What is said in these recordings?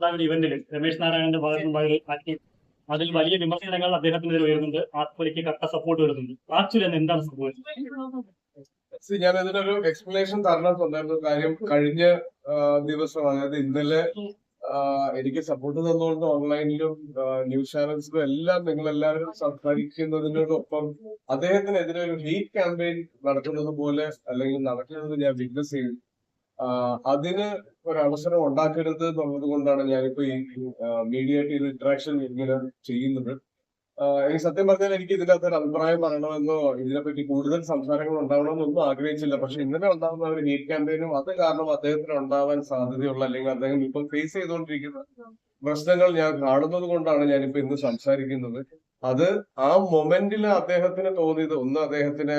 അതാണ് ഇവന്റിൽ രമേശ് നാരായണന്റെ ഭാഗത്തുനിന്നുണ്ടായ അതിൽ വലിയ വിമർശനങ്ങൾ അദ്ദേഹത്തിനെതിരെ ഉയരുന്നുണ്ട്. ആത്മലിക്ക് കട്ട സപ്പോർട്ട് വരുന്നുണ്ട്. ആക്ച്വലി എന്ന് എന്താണ് സംഭവിച്ചത്? ഞാൻ ഇതിനൊരു എക്സ്പ്ലനേഷൻ തരണം തരണമെന്നുണ്ടായിരുന്നു കാര്യം. കഴിഞ്ഞ ദിവസം അതായത് ഇന്നലെ എനിക്ക് സപ്പോർട്ട് തന്നുകൊണ്ട് ഓൺലൈനിലും ന്യൂസ് ചാനൽസിലും എല്ലാം നിങ്ങൾ എല്ലാവരും സംസാരിക്കുന്നതിനോടൊപ്പം അദ്ദേഹത്തിനെതിരെ ഒരു ഹീറ്റ് ക്യാമ്പയിൻ നടക്കുന്നത് പോലെ അല്ലെങ്കിൽ നടക്കുന്നത് ഞാൻ വിറ്റ്നസ് ചെയ്തു. അതിന് ഒരു അവസരം ഉണ്ടാക്കരുത് എന്നുള്ളത് കൊണ്ടാണ് ഞാനിപ്പോ ഈ മീഡിയ ആയിട്ട് ഇത് ഇന്ററാക്ഷൻ ഇങ്ങനെ ചെയ്യുന്നത്. എനിക്ക് സത്യം പറഞ്ഞാൽ എനിക്ക് ഇതിനകത്ത് ഒരു അഭിപ്രായം പറയണമെന്നോ ഇതിനെപ്പറ്റി കൂടുതൽ സംസാരങ്ങൾ ഉണ്ടാവണമെന്നൊന്നും ആഗ്രഹിച്ചില്ല. പക്ഷെ ഇന്നലെ ഉണ്ടാകുന്ന ഒരു ഹീറ്റ് ക്യാമ്പയിനും അത് കാരണം അദ്ദേഹത്തിന് ഉണ്ടാവാൻ സാധ്യതയുള്ള അല്ലെങ്കിൽ അദ്ദേഹം ഇപ്പൊ ഫേസ് ചെയ്തുകൊണ്ടിരിക്കുന്ന പ്രശ്നങ്ങൾ ഞാൻ കാണുന്നത് കൊണ്ടാണ് ഞാനിപ്പോ ഇന്ന് സംസാരിക്കുന്നത്. അത് ആ മൊമെന്റിൽ അദ്ദേഹത്തിന് തോന്നിയത് ഒന്ന് അദ്ദേഹത്തിനെ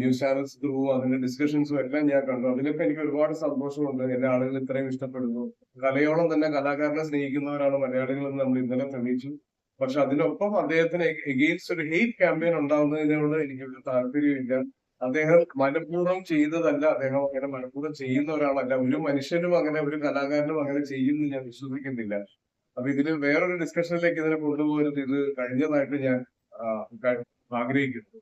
news channels through അതിന്റെ ഡിസ്കഷൻസും എല്ലാം ഞാൻ കണ്ടു. അതിലൊക്കെ എനിക്ക് ഒരുപാട് സന്തോഷമുണ്ട്. എന്റെ ആളുകൾ ഇത്രയും ഇഷ്ടപ്പെടുന്നു. കലയോളം തന്നെ കലാകാരനെ സ്നേഹിക്കുന്നവരാണ് മലയാളികൾ എന്ന് നമ്മൾ ഇന്നലെ തെളിയിച്ചു. പക്ഷെ അതിനൊപ്പം അദ്ദേഹത്തിന് എഗെയിൻസ്റ്റ് ഒരു ഹെയ്റ്റ് ക്യാമ്പയിൻ ഉണ്ടാവുന്നതിനോട് എനിക്ക് ഒരു താല്പര്യമില്ല. അദ്ദേഹം മനഃപൂർവം ചെയ്തതല്ല. അദ്ദേഹം അങ്ങനെ മനഃപൂർവം ചെയ്യുന്ന ഒരാളല്ല. ഒരു മനുഷ്യനും അങ്ങനെ ഒരു കലാകാരനും അങ്ങനെ ചെയ്യുമെന്ന് ഞാൻ വിശ്വസിക്കുന്നില്ല. അപ്പൊ ഇതിന് വേറൊരു ഡിസ്കഷനിലേക്ക് ഇതിനെ കൊണ്ടുപോകരുത്. ഇത് കഴിഞ്ഞതായിട്ട് ഞാൻ ആഗ്രഹിക്കുന്നു.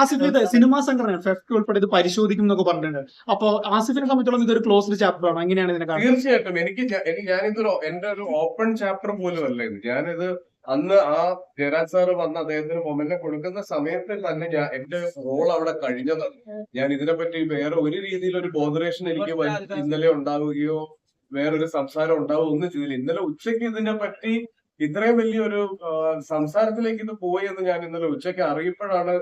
ആസിഫ് ഇത് സിനിമാ സംഘടന ഫെഫ്റ്റ് ഉൾപ്പെടെ ഇത് പരിശോധിക്കും എന്നൊക്കെ പറഞ്ഞിട്ടുണ്ട്. അപ്പൊ ആസിഫിനെ സംബന്ധിച്ചോളം ഇതൊരു ക്ലോസ്ഡ് ചാപ്റ്റർ ആണ്. എങ്ങനെയാണ് ഇതിനെ തീർച്ചയായിട്ടും. എനിക്ക് ഞാനിതൊരു എന്റെ ഒരു ഓപ്പൺ ചാപ്റ്റർ പോലും അല്ല ഇത്. ഞാനിത് അന്ന് ആ ജയരാജ് സാറ് വന്ന് അദ്ദേഹത്തിന് മൊമെന്റ് കൊടുക്കുന്ന സമയത്ത് തന്നെ ഞാൻ എന്റെ റോൾ അവിടെ കഴിഞ്ഞതാണ് ഞാൻ ഇതിനെപ്പറ്റി വേറെ ഒരു രീതിയിൽ ഒരു ബോധറേഷൻ എനിക്ക് ഇന്നലെ ഉണ്ടാവുകയോ വേറൊരു സംസാരം ഉണ്ടാവുകയോ ഒന്നും ചെയ്തില്ല. ഇന്നലെ ഉച്ചയ്ക്ക് ഇതിനെ പറ്റി ഇത്രയും വലിയൊരു സംസാരത്തിലേക്ക് ഇത് പോയി എന്ന് ഞാൻ ഇന്നലെ ഉച്ചയ്ക്ക് അറിയപ്പോഴാണ്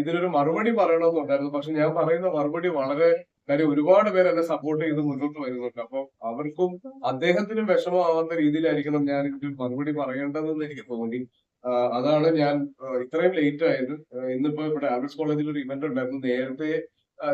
ഇതിനൊരു മറുപടി പറയണമെന്നുണ്ടായിരുന്നു പക്ഷെ ഞാൻ പറയുന്ന മറുപടി വളരെ കാര്യം ഒരുപാട് പേര് എന്നെ സപ്പോർട്ട് ചെയ്ത് മുന്നോട്ട് വരുന്നുണ്ട്. അപ്പൊ അവർക്കും അദ്ദേഹത്തിനും വിഷമമാവുന്ന രീതിയിലായിരിക്കണം ഞാൻ ഇതിൽ മറുപടി പറയേണ്ടതെന്ന് എനിക്ക് തോന്നി. അതാണ് ഞാൻ ഇത്രയും ലേറ്റ് ആയത്. ഇന്നിപ്പോ ഇവിടെ ആർട്സ് കോളേജിൽ ഒരു ഇവന്റ് ഉണ്ടായിരുന്നു. നേരത്തെ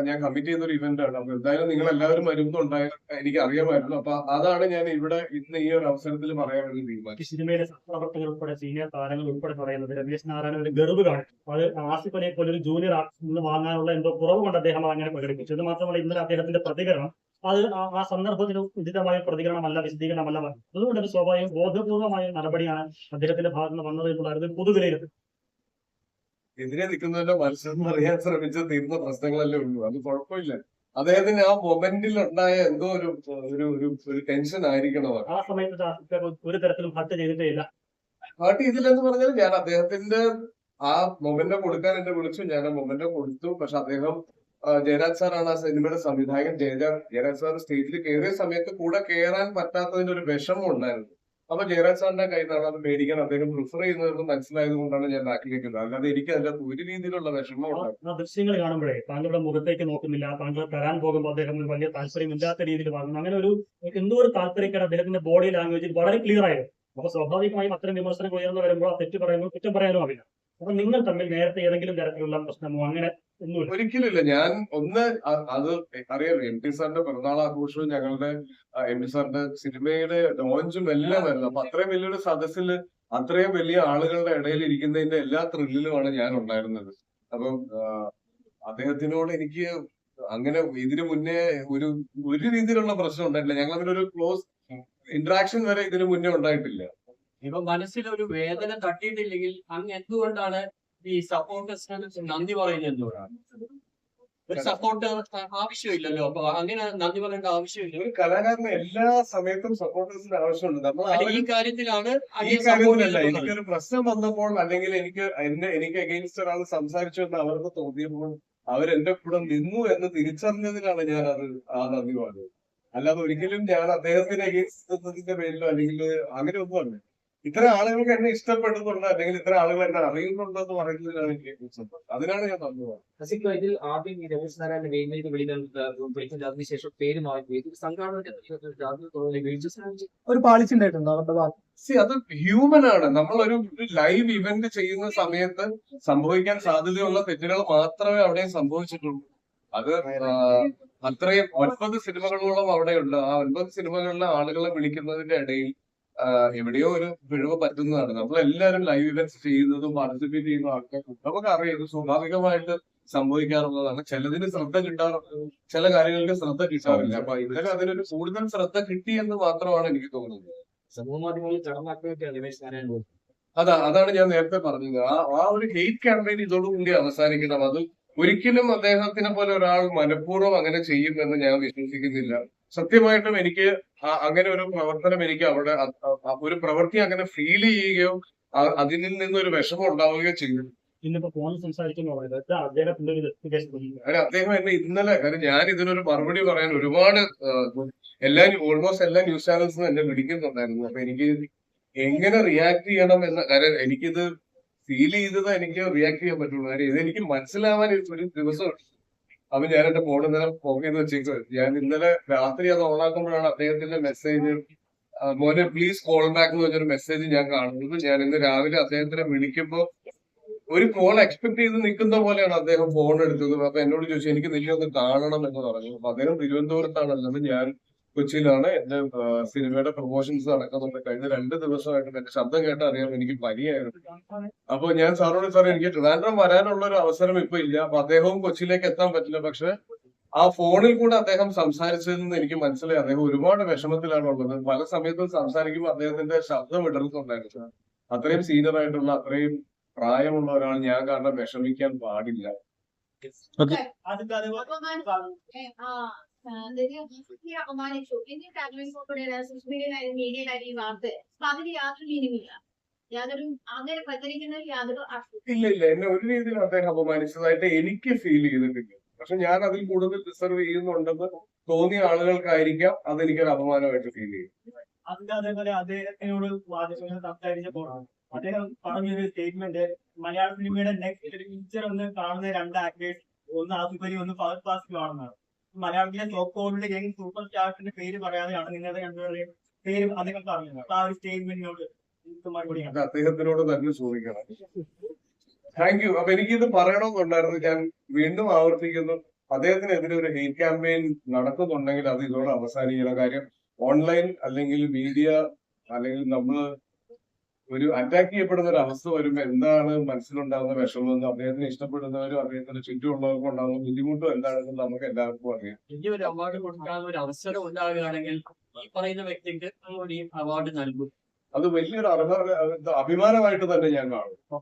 ഞാൻ കമ്മിറ്റ് ചെയ്യുന്ന ഒരു ഇവന്റ് ആണ്. അപ്പൊ എന്തായാലും നിങ്ങൾ എല്ലാവരും വരുന്നുണ്ടായിരുന്നു എനിക്ക് അറിയാമായിരുന്നു. അപ്പൊ അതാണ് ഞാൻ ഇവിടെ ഇന്ന് ഈ ഒരു അവസരത്തിൽ പറയാൻ വേണ്ടി തീരുമാനിച്ചത്. സിനിമയിലെ സഹപ്രവർത്തകർ ഉൾപ്പെടെ സീനിയർ താരങ്ങൾ ഉൾപ്പെടെ പറയുന്നത് രമേശ് നാരായണൻ ഒരു ഗർവ് കാണിച്ചു അത് ആസിഫ് അലിയെ പോലെ ഒരു ജൂനിയർ ആർട്ടിസ്റ്റ് വാങ്ങാനുള്ള എന്തോ കുറവ് കൊണ്ട് അദ്ദേഹം അങ്ങനെ പ്രകടിപ്പിച്ചു. ഇത് മാത്രമല്ല ഇന്നലെ അദ്ദേഹത്തിന്റെ പ്രതികരണം അത് ആ- സന്ദർഭത്തിൽ ഉചിതമായ പ്രതികരണമല്ല വിശദീകരണമല്ല. അതുകൊണ്ട് സ്വാഭാവികം ബോധപൂർവമായ നടപടിയാണ് അദ്ദേഹത്തിന്റെ ഭാഗത്ത് നിന്ന് വന്നത് എന്നുള്ളത് പൊതുവിലയിരുത്തൽ എതിരെ നിൽക്കുന്നതിന്റെ മനസ്സെന്ന് അറിയാൻ ശ്രമിച്ച തീർന്ന പ്രശ്നങ്ങളല്ലേ ഉള്ളൂ. അത് കുഴപ്പമില്ല. അദ്ദേഹത്തിന് ആ മൊമെന്റിൽ ഉണ്ടായ എന്തോ ഒരു ഒരു ഒരു ടെൻഷൻ ആയിരിക്കണം. ആ സമയത്ത് ഒരു തരത്തിലും ഹട്ട് ചെയ്തിട്ടില്ല. ഇതിലെന്ന് പറഞ്ഞാൽ ഞാൻ അദ്ദേഹത്തിന്റെ ആ മൊമെന്റോ കൊടുക്കാൻ എന്നെ വിളിച്ചു. ഞാൻ ആ മൊമെന്റോ കൊടുത്തു. പക്ഷെ അദ്ദേഹം ജയരാജ് സാറാണ് ആ സിനിമയുടെ സംവിധായകൻ. ജയരാജ് ജയരാജ് സാർ സ്റ്റേജിൽ കയറിയ സമയത്ത് കൂടെ കയറാൻ പറ്റാത്തതിന്റെ ഒരു വിഷമം ഉണ്ടായിരുന്നു. അപ്പൊ ജയരാജ് സാറിന്റെ കയ്യിൽ നിന്നാണ് അത് മേടിക്കാൻ അദ്ദേഹം പ്രിഫർ ചെയ്യുന്നതെന്ന് മനസ്സിലായത് കൊണ്ടാണ് ഞാൻ ബാക്കിലേക്ക് അല്ലാതെ എനിക്ക് അതിന്റെ അകത്ത് ഒരു രീതിയിലുള്ള വിഷമമുണ്ട് ദൃശ്യങ്ങൾ കാണുമ്പോഴേ താങ്കളുടെ മുഖത്തേക്ക് നോക്കുന്നില്ല താങ്കൾ തരാൻ പോകുമ്പോൾ അദ്ദേഹം വലിയ താല്പര്യമില്ലാത്ത രീതിയിൽ വാങ്ങുന്നു. അങ്ങനെ ഒരു എന്തോ ഒരു താല്പര്യക്കാർ അദ്ദേഹത്തിന്റെ ബോഡി ലാംഗ്വേജിൽ വളരെ ക്ലിയർ ആയിരുന്നു. അപ്പൊ സ്വാഭാവികമായും അത്തരം വിമർശനങ്ങൾ ഉയർന്നു വരുമ്പോൾ തെറ്റ് പറയുമ്പോൾ കുറ്റം പറയാനും ആവില്ല. അപ്പൊ നിങ്ങൾ തമ്മിൽ നേരത്തെ ഏതെങ്കിലും തരത്തിലുള്ള പ്രശ്നമോ അങ്ങനെ ഒന്നുമില്ല. ഒരിക്കലുമില്ല. ഞാൻ ഒന്ന് അത് അറിയാം. എം ടി സാറിന്റെ പിറന്നാൾ ആഘോഷവും ഞങ്ങളുടെ എം ടി സാറിന്റെ സിനിമയുടെ ലോഞ്ചും എല്ലാം വരുന്നത് അപ്പൊ അത്രയും വലിയൊരു സദസ്സിൽ അത്രയും വലിയ ആളുകളുടെ ഇടയിൽ ഇരിക്കുന്നതിന്റെ എല്ലാ ത്രില്ലിലുമാണ് ഞാൻ ഉണ്ടായിരുന്നത്. അപ്പം അദ്ദേഹത്തിനോട് എനിക്ക് അങ്ങനെ ഇതിനു മുന്നേ ഒരു ഒരു രീതിയിലുള്ള പ്രശ്നം ഉണ്ടായിട്ടില്ല. ഞങ്ങൾ ഒരു ക്ലോസ് ഇന്ററാക്ഷൻ വരെ ഇതിനു മുന്നേ ഉണ്ടായിട്ടില്ല. ഇപ്പൊ മനസ്സിലൊരു വേദന തട്ടിയിട്ടില്ലെങ്കിൽ അങ്ങ് എന്തുകൊണ്ടാണ് ഈ സപ്പോർട്ടേഴ്സിന് നന്ദി പറയുന്നത് എന്തുകൊണ്ടാണ്? ഒരു സപ്പോർട്ട് ആവശ്യമില്ലല്ലോ. അപ്പൊ അങ്ങനെ നന്ദി പറയേണ്ട ആവശ്യമില്ല. ഒരു കലാകാരന് എല്ലാ സമയത്തും സപ്പോർട്ടേഴ്സിന്റെ ആവശ്യമുണ്ട്. നമ്മൾ അല്ല, ഒരു ഈ കാര്യത്തിലാണ് ഈ കാര്യത്തിലല്ല എനിക്കൊരു പ്രശ്നം വന്നപ്പോൾ അല്ലെങ്കിൽ എനിക്ക് എന്നെ എനിക്ക് അഗെയിൻസ്റ്റ് ഒരാൾ സംസാരിച്ചു എന്ന് അവർക്ക് തോന്നിയപ്പോൾ അവരെന്റെ കൂടെ നിന്നു എന്ന് തിരിച്ചറിഞ്ഞതിനാണ് ഞാൻ അത് ആ നന്ദി പറഞ്ഞത്. അല്ലാതെ ഒരിക്കലും ഞാൻ അദ്ദേഹത്തിന് അഗെയിൻസ്റ്റ് പേരിലോ അല്ലെങ്കിൽ അങ്ങനെ ഒന്നുമല്ല ഇത്ര ആളുകൾക്ക് എന്നെ ഇഷ്ടപ്പെടുന്നുണ്ട് അല്ലെങ്കിൽ ഇത്ര ആളുകൾ എന്നെ അറിയുന്നുണ്ടോ എന്ന് പറയുന്നതിലാണ് എനിക്ക് സന്തോഷം. അതിനാണ് ഞാൻ ഇതിൽ ആദ്യം ഈ രമേശ് നാരായണന്റെ വേദിയിലേക്ക് അതിനുശേഷം പേര് മാറി ഒരു പാളിച്ചുണ്ടായിട്ടുണ്ടോ അവരുടെ ഭാഗത്ത്. സി അത് ഹ്യൂമൻ ആണ്. നമ്മളൊരു ലൈവ് ഇവന്റ് ചെയ്യുന്ന സമയത്ത് സംഭവിക്കാൻ സാധ്യതയുള്ള തെറ്റുകൾ മാത്രമേ അവിടെ സംഭവിച്ചിട്ടുള്ളൂ. അത് അത്രയും ഒൻപത് സിനിമകളോളം അവിടെയുണ്ട്. ആ ഒൻപത് സിനിമകളിലെ ആളുകളെ വിളിക്കുന്നതിന്റെ ഇടയിൽ എവിടെയോ ഒരു പിഴവ് പറ്റുന്നതാണ്. നമ്മൾ എല്ലാവരും ലൈവ് ഇവന്റ്സ് ചെയ്യുന്നതും പാർട്ടിസിപ്പേറ്റ് ചെയ്യുന്ന ആൾക്കാർ നമുക്ക് അറിയാം സ്വാഭാവികമായിട്ട് സംഭവിക്കാറുള്ളതാണ്. ചിലതിന് ശ്രദ്ധ കിട്ടാറുണ്ട് ചില കാര്യങ്ങൾക്ക് ശ്രദ്ധ കിട്ടാറില്ല. അപ്പൊ ഇന്നലെ അതിനൊരു കൂടുതൽ ശ്രദ്ധ കിട്ടി എന്ന് മാത്രമാണ് എനിക്ക് തോന്നുന്നത്. സമൂഹ മാധ്യമങ്ങളിൽ കടന്നാക്കുകയൊക്കെയാണ് രമേശ് നാരായണൻ അതാ അതാണ് ഞാൻ നേരത്തെ പറഞ്ഞത്. ആ ആ ഒരു ഹെയ്റ്റ് ക്യാമ്പയിൻ ഇതോടുകൂടി അവസാനിക്കണം. അത് ഒരിക്കലും അദ്ദേഹത്തിനെ പോലെ ഒരാൾ മനഃപൂർവം അങ്ങനെ ചെയ്യുമെന്ന് ഞാൻ വിശ്വസിക്കുന്നില്ല. സത്യമായിട്ടും എനിക്ക് അങ്ങനെ ഒരു പ്രവർത്തനം എനിക്ക് അവിടെ ഒരു പ്രവൃത്തി അങ്ങനെ ഫീൽ ചെയ്യുകയോ അതിൽ നിന്ന് ഒരു വിഷമം ഉണ്ടാവുകയോ ചെയ്തു. അദ്ദേഹം എന്നെ ഇന്നലെ കാരണം ഞാൻ ഇതിനൊരു മറുപടി പറയാൻ ഒരുപാട് എല്ലാ ഓൾമോസ്റ്റ് എല്ലാ ന്യൂസ് ചാനൽസും എന്നെ വിളിക്കുന്നുണ്ടായിരുന്നു. അപ്പൊ എനിക്ക് എങ്ങനെ റിയാക്ട് ചെയ്യണം എന്ന കാര്യം എനിക്കിത് ഫീൽ ചെയ്തത് എനിക്ക് റിയാക്ട് ചെയ്യാൻ പറ്റുള്ളൂ. കാര്യം ഇത് എനിക്ക് മനസ്സിലാവാൻ ഒരു ദിവസം അപ്പൊ ഞാൻ എന്റെ ഫോൺ ഇന്നലെ പോകുന്ന വെച്ചേക്ക് ഞാൻ ഇന്നലെ രാത്രി അത് ഓണാക്കുമ്പോഴാണ് അദ്ദേഹത്തിന്റെ മെസ്സേജ് മോനെ പ്ലീസ് കോൾ ബാക്ക് എന്ന് പറഞ്ഞൊരു മെസ്സേജ് ഞാൻ കാണുന്നത്. ഞാൻ ഇന്ന് രാവിലെ അദ്ദേഹത്തിനെ വിളിക്കുമ്പോ ഒരു കോൾ എക്സ്പെക്ട് ചെയ്ത് നിൽക്കുന്ന പോലെയാണ് അദ്ദേഹം ഫോൺ എടുത്തത്. അപ്പൊ എന്നോട് ചോദിച്ചു എനിക്ക് നിന്നെ ഒന്ന് കാണണം എന്ന് പറഞ്ഞു. അപ്പൊ അദ്ദേഹം തിരുവനന്തപുരത്താണുള്ളത്. ഞാൻ കൊച്ചിയിലാണ്. എന്റെ സിനിമയുടെ പ്രൊമോഷൻസ് നടക്കുന്നുണ്ട്. കഴിഞ്ഞ രണ്ട് ദിവസമായിട്ട് എന്റെ ശബ്ദം കേട്ട അറിയാം എനിക്ക് പനിയായിരുന്നു അപ്പൊ ഞാൻ സാറോട് സാർ എനിക്ക് ട്രിവാൻഡ്രം വരാനുള്ള ഒരു അവസരം ഇപ്പൊ ഇല്ല. അപ്പൊ അദ്ദേഹവും കൊച്ചിയിലേക്ക് എത്താൻ പറ്റില്ല. പക്ഷെ ആ ഫോണിൽ കൂടെ അദ്ദേഹം സംസാരിച്ചതിൽ നിന്ന് എനിക്ക് മനസ്സിലായി. അദ്ദേഹം ഒരുപാട് വിഷമത്തിലാണ് ഉള്ളത് പല സമയത്തും സംസാരിക്കുമ്പോൾ അദ്ദേഹത്തിന്റെ ശബ്ദം ഇടർന്നുണ്ടായിരുന്നു അത്രയും സീനിയർ ആയിട്ടുള്ള അത്രയും പ്രായമുള്ള ഒരാൾ ഞാൻ കാരണം വിഷമിക്കാൻ പാടില്ല. അപമാനിച്ചു എന്നിട്ട് കാരണങ്ങളിലൂടെ സോഷ്യൽ മീഡിയയിലായാലും ഈ വാർത്ത. അപ്പൊ അതിന് യാതൊരു മീനിങ്ങില്ല യാതൊരു അങ്ങനെ പ്രചരിക്കുന്നതിൽ യാതൊരു ഇല്ല. ഇല്ല എന്നെ ഒരു രീതിയിൽ അദ്ദേഹം അപമാനിച്ചതായിട്ട് എനിക്ക് ഫീൽ ചെയ്തിട്ടില്ല. പക്ഷെ ഞാൻ അതിൽ കൂടുതൽ റിസർവ് ചെയ്യുന്നുണ്ടെന്ന് തോന്നിയ ആളുകൾക്കായിരിക്കാം അതെനിക്കൊരു അപമാനമായിട്ട് ഫീൽ ചെയ്യും അതിന്റെ അതേപോലെ അദ്ദേഹത്തിനോട് മാധ്യമങ്ങൾ സംസാരിച്ചപ്പോൾ അദ്ദേഹം പറഞ്ഞൊരു സ്റ്റേറ്റ്മെന്റ് മലയാള സിനിമയുടെ നെക്സ്റ്റ് ഫ്യൂച്ചർ ഒന്ന് കാണുന്ന രണ്ട് ആക്ടേഴ്സ് ഒന്ന് ആസിഫ് ഒന്ന് ഫഹദ് ഫാസിൽ ആണെന്നാണ്. മലയാളത്തിലെ ടോപ്പ് കോമിലെ ഗെയിം സൂപ്പർ സ്റ്റാർസിന്റെ പേര് പറയാതെയാണ് നിങ്ങളുടെ രണ്ടുപേരുടെയും പേര് അദ്ദേഹം പറഞ്ഞത് ആ ഒരു സ്റ്റേറ്റ്മെന്റിനോട് അദ്ദേഹത്തിനോട് തന്നെ ചോദിക്കണം. താങ്ക് യു അപ്പൊ എനിക്കിത് പറയണമെന്നുണ്ടായിരുന്നു. ഞാൻ വീണ്ടും ആവർത്തിക്കുന്നു. അദ്ദേഹത്തിനെതിരെ ഒരു ഹെയ്റ്റ് ക്യാമ്പയിൻ നടക്കുന്നുണ്ടെങ്കിൽ അത് ഇതോടെ അവസാനിക്കണം. കാര്യം ഓൺലൈൻ അല്ലെങ്കിൽ മീഡിയ അല്ലെങ്കിൽ നമ്മൾ ഒരു അറ്റാക്ക് ചെയ്യപ്പെടുന്ന ഒരു അവസ്ഥ വരുമ്പോൾ എന്താണ് മനസ്സിലുണ്ടാകുന്ന വിഷമമെന്ന് അദ്ദേഹത്തിന് ഇഷ്ടപ്പെടുന്നവരും അദ്ദേഹത്തിന് ചുറ്റുമുള്ളവർക്കും ഉണ്ടാകുന്ന ബുദ്ധിമുട്ടും എന്താണെന്ന് നമുക്ക് എല്ലാവർക്കും അറിയാം. ഇനി ഒരു അവാർഡ് കൊടുക്കാൻ ഒരു അവസരം ഉണ്ടാകുകയാണെങ്കിൽ ഈ പറയുന്ന വ്യക്തിക്ക് അവാർഡ് നൽകും. അത് വലിയൊരു അർഹ- അഭിമാനമായിട്ട് തന്നെ ഞാൻ കാണും.